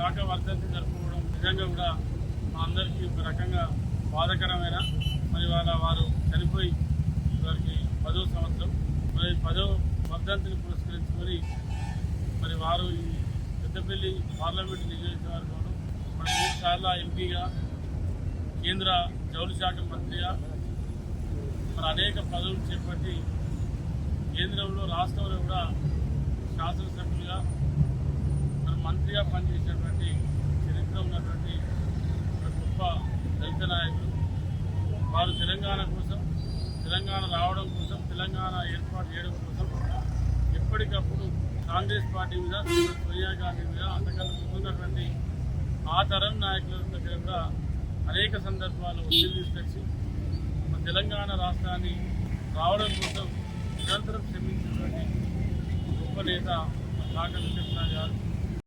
శాఖ వర్ధంతి జరుపుకోవడం నిజంగా కూడా మా అందరికీ ఒక రకంగా బాధకరమైన మరి వాళ్ళ వారు చనిపోయి వారికి పదో సంవత్సరం మరి పదో వర్ధంతిని పురస్కరించుకొని మరి వారు ఈ పెద్దపల్లి పార్లమెంట్ నియోజకవర్గంలో మన మూడు సార్ల ఎంపీగా కేంద్ర జౌళి శాఖ మంత్రిగా మరి అనేక పదవులు చేపట్టి కేంద్రంలో రాష్ట్రంలో కూడా శాసనసభ్యులుగా గట్టిగా పనిచేసినటువంటి చరిత్ర ఉన్నటువంటి ఒక గొప్ప దళిత నాయకులు వారు తెలంగాణ కోసం తెలంగాణ రావడం కోసం తెలంగాణ ఏర్పాటు చేయడం కోసం ఎప్పటికప్పుడు కాంగ్రెస్ పార్టీ మీద సోనియా గాంధీ మీద అంతకన్నా ముందున్నటువంటి ఆ తరం నాయకుల దగ్గర కూడా అనేక సందర్భాల్లో ఒత్తిడి తీసుకొచ్చి తెలంగాణ రాష్ట్రాన్ని రావడం కోసం నిరంతరం శ్రమించినటువంటి గొప్ప నేత కాకల కృష్ణ గారు.